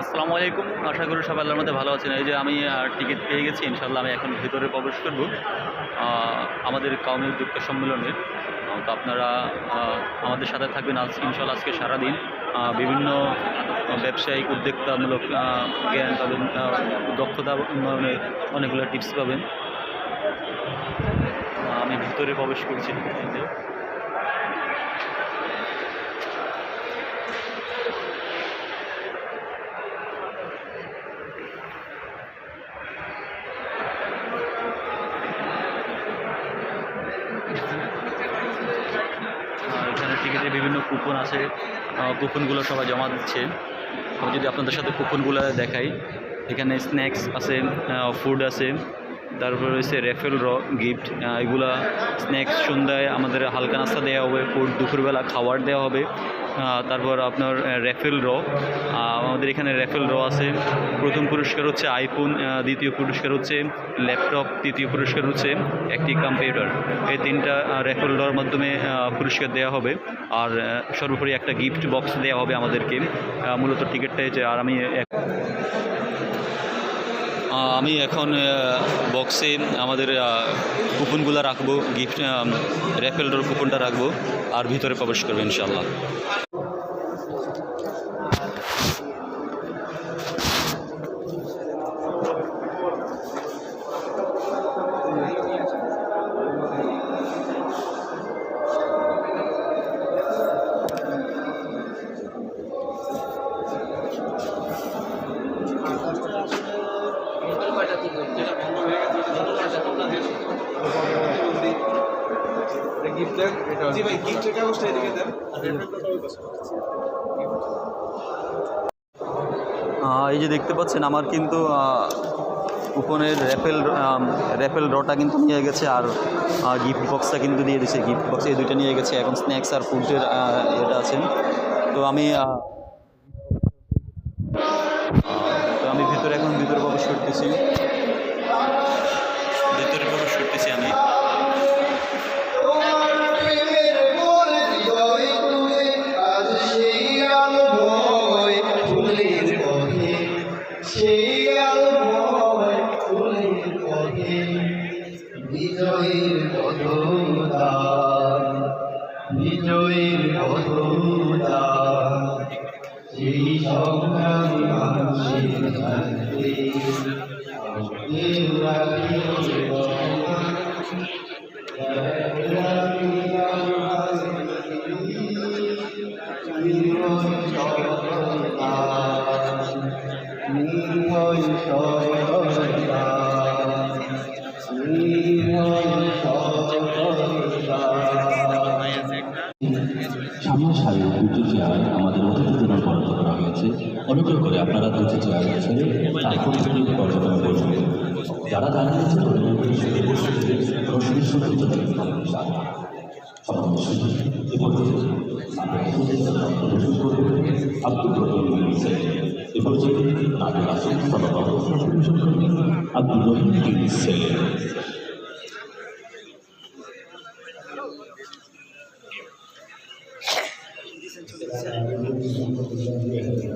আসসালামু আলাইকুম। আশা করি সবাই আল্লাহর মধ্যে ভালো আছেন। এই যে আমি টিকিট পেয়ে গেছি ইনশাল্লাহ আমি এখন ভিতরে প্রবেশ করব। আমাদের কাউমি উদ্যোক্তা সম্মেলনের। তো আপনারা আমাদের সাথে থাকবেন আজ ইনশাল্লাহ আজকে সারাদিন। বিভিন্ন ব্যবসায়িক উদ্যোক্তামূলক জ্ঞান পাবেন দক্ষতা উন্নয়নের অনেকগুলো টিপস পাবেন। আমি ভিতরে প্রবেশ করছি এই যে। আর এখানে বিভিন্ন কুপন আছে কুপনগুলো সবাই জমা দিচ্ছে। আমি যদি আপনাদের সাথে কুপনগুলো দেখাই, এখানে স্ন্যাক্স আছে ফুড আছে, তারপর রয়েছে রেফেল র, গিফট এগুলা স্ন্যাক্স সন্ধ্যায় আমাদের হালকা নাস্তা দেওয়া হবে ফুড দুপুরবেলা খাবার দেওয়া হবে। তারপর আপনার রেফেল র আমাদের এখানে র্যাফেল র আছে। প্রথম পুরস্কার হচ্ছে আইফোন দ্বিতীয় পুরস্কার হচ্ছে ল্যাপটপ, তৃতীয় পুরস্কার হচ্ছে একটি কম্পিউটার। এই তিনটা রেফেল র মাধ্যমে পুরস্কার দেওয়া হবে। আর সর্বোপরি একটা গিফট বক্স দেওয়া হবে আমাদেরকে। মূলত টিকিটটা যে, আর আমি আমি এখন বক্সে আমাদের কুপনগুলো রাখব গিফট র্যাপেলডোর কুপনটা রাখব, আর ভিতরে প্রবেশ করব ইনশাল্লাহ জি ভাই গিফটের কাগজটা এদিকে দেন। এই যে দেখতে পাচ্ছেন আমার কিন্তু কুপনের র্যাপেল র্যাপেল ডটা কিন্তু নিয়ে গেছে আর গিফট বক্সটা কিন্তু দিয়ে দিয়েছে গিফট বক্স এই দুইটা নিয়ে গেছে এখন স্ন্যাক্স আর ফুডের এটা আছে। তো আমি তো আমি ভিতরে এখন ভিতরে প্রবেশ করতেছি। বিজয়ের পদদান বিজয়ের পদদান সেই সংগ্রামী মানুষের রাখিও নির্ভয় সরকার। সামনের সারির দুটি চেয়ার আমাদের অতিথিদের বরাদ্দ করা হয়েছে। অনুগ্রহ করে আপনারা দুটি চেয়ার ছেড়ে তারপর পর্যটন করবেন যারা দাঁড়িয়েছে রশ্মির সুযোগ আব্দুল রহিম এ আব্দুল রহিম ছেলে 现在。